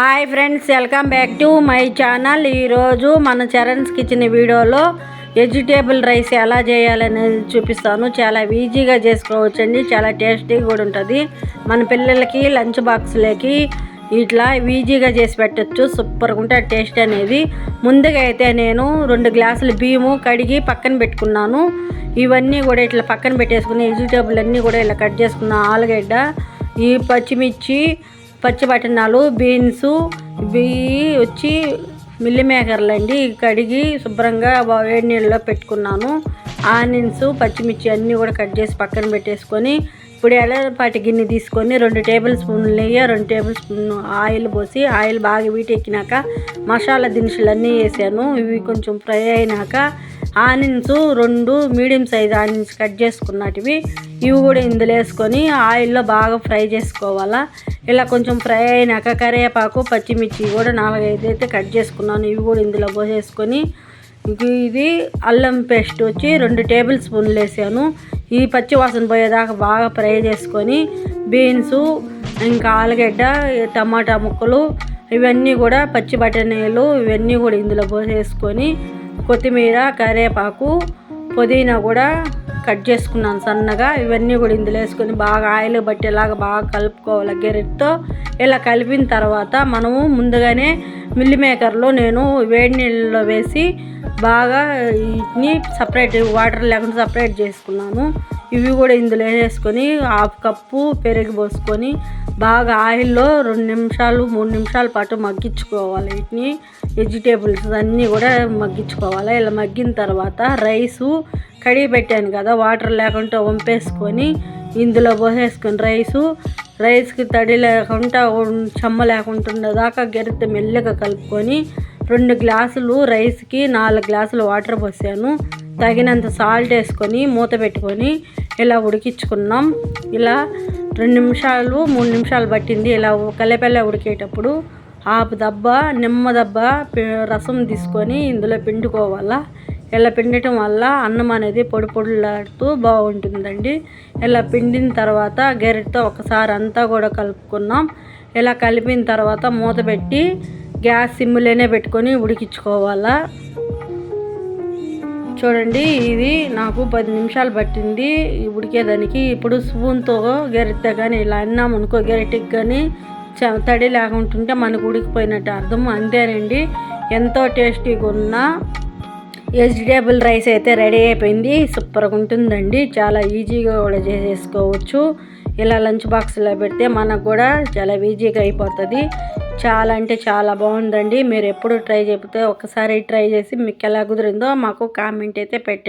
Hi friends welcome back to my channel. ఈరోజు మన చరణ్స్కి ఇచ్చిన వీడియోలో వెజిటేబుల్ రైస్ ఎలా చేయాలనేది చూపిస్తాను. చాలా ఈజీగా చేసుకోవచ్చండి చాలా టేస్టీగా కూడా ఉంటుంది. మన పిల్లలకి లంచ్ బాక్స్లోకి ఇట్లా ఈజీగా చేసి పెట్టచ్చు సూపర్గా ఉంటుంది టేస్ట్ అనేది. ముందుగా అయితే నేను రెండు గ్లాసులు బియ్యము కడిగి పక్కన పెట్టుకున్నాను. ఇవన్నీ కూడా ఇట్లా పక్కన పెట్టేసుకుని వెజిటేబుల్ అన్నీ కూడా ఇలా కట్ చేసుకున్న ఆలుగడ్డ ఈ పచ్చిమిర్చి పచ్చి బఠానాలు బీన్స్ ఇవి వచ్చి మిల్లి మేకర్లు అండి. కడిగి శుభ్రంగా వేడి నీళ్ళలో పెట్టుకున్నాను. ఆనియన్స్ పచ్చిమిర్చి అన్నీ కూడా కట్ చేసి పక్కన పెట్టేసుకొని ఇప్పుడు ఎడపాటి గిన్నె తీసుకొని రెండు టేబుల్ స్పూన్లు నెయ్యి రెండు టేబుల్ స్పూన్ ఆయిల్ పోసి ఆయిల్ బాగా వీటెక్కినాక మసాలా దినుసులు అన్నీ వేసాను. ఇవి కొంచెం ఫ్రై అయినాక ఆనియన్స్ రెండు మీడియం సైజ్ ఆనియన్స్ కట్ చేసుకున్నటివి. ఇవి కూడా ఇందులో వేసుకొని ఆయిల్లో బాగా ఫ్రై చేసుకోవాలా. ఇలా కొంచెం ఫ్రై అయినాక కరివేపాకు పచ్చిమిర్చి కూడా నాలుగైదు అయితే కట్ చేసుకున్నాను. ఇవి కూడా ఇందులో పోసేసుకొని ఇది అల్లం పేస్ట్ వచ్చి రెండు టేబుల్ స్పూన్లు వేసాను. ఈ పచ్చి వాసన పోయేదాకా బాగా ఫ్రై చేసుకొని బీన్స్ ఇంకా ఆలుగడ్డ టమాటా ముక్కలు ఇవన్నీ కూడా పచ్చి బఠానీలు ఇవన్నీ కూడా ఇందులో పోసేసుకొని కొత్తిమీర కరివేపాకు పుదీనా కూడా కట్ చేసుకున్నాను సన్నగా. ఇవన్నీ కూడా ఇందులో వేసుకొని బాగా ఆయిల్ పట్టేలాగా బాగా కలుపుకోవాలి గెరెట్తో. ఇలా కలిపిన తర్వాత మనము ముందుగానే మిల్లి మేకర్లో నేను వేడి నీళ్ళలో వేసి బాగా వీటిని సపరేట్ వాటర్ లేకుండా సపరేట్ చేసుకున్నాను. ఇవి కూడా ఇందులో వేసుకొని హాఫ్ కప్పు పెరుగు పోసుకొని బాగా ఆయిల్లో రెండు నిమిషాలు మూడు నిమిషాల పాటు మగ్గించుకోవాలి వీటిని. వెజిటేబుల్స్ అన్నీ కూడా మగ్గించుకోవాలి. ఇలా మగ్గిన తర్వాత రైసు కడిగి పెట్టాను కదా వాటర్ లేకుండా వంపేసుకొని ఇందులో పోసేసుకొని రైసు. రైస్కి తడి లేకుండా చెమ్మ లేకుండా ఉండేదాకా గెరిత మెల్లగా కలుపుకొని రెండు గ్లాసులు రైస్కి నాలుగు గ్లాసులు వాటర్ పోసాను. తగినంత సాల్ట్ వేసుకొని మూత పెట్టుకొని ఇలా ఉడికించుకున్నాం. ఇలా రెండు నిమిషాలు మూడు నిమిషాలు పట్టింది ఇలా కల్లెపల్లె ఉడికేటప్పుడు. ఆపు దబ్బ నిమ్మ దబ్బ రసం తీసుకొని ఇందులో పిండుకోవాలా. ఇలా పిండటం వల్ల అన్నం అనేది పొడి పొడిలాడుతూ బాగుంటుందండి. ఇలా పిండిన తర్వాత గరిటతో ఒకసారి అంతా కూడా కలుపుకున్నాం. ఇలా కలిపిన తర్వాత మూత పెట్టి గ్యాస్ సిమ్లోనే పెట్టుకొని ఉడికించుకోవాలా. చూడండి ఇది నాకు పది నిమిషాలు పట్టింది. ఉడికేదానికి ఇప్పుడు స్పూన్తో గెరిటె కానీ ఇలా అన్నాం అనుకో గెరిటెకి కానీ చ- తడి లేకుంటుంటే మనకు ఉడికిపోయినట్టు అర్థం. అంతేనండి. ఎంతో టేస్టీగా ఉన్న వెజిటేబుల్ రైస్ అయితే రెడీ అయిపోయింది. సూపర్గా ఉంటుందండి. చాలా ఈజీగా కూడా చేసేసుకోవచ్చు. ఇలా లంచ్ బాక్స్లో పెడితే మనకు కూడా చాలా ఈజీగా అయిపోతుంది. చాలా అంటే చాలా బాగుందండి. మీరు ఎప్పుడు ట్రై చెబితే ఒకసారి ట్రై చేసి మీకు ఎలా కుదిరిందో మాకు కామెంట్ అయితే పెట్టండి.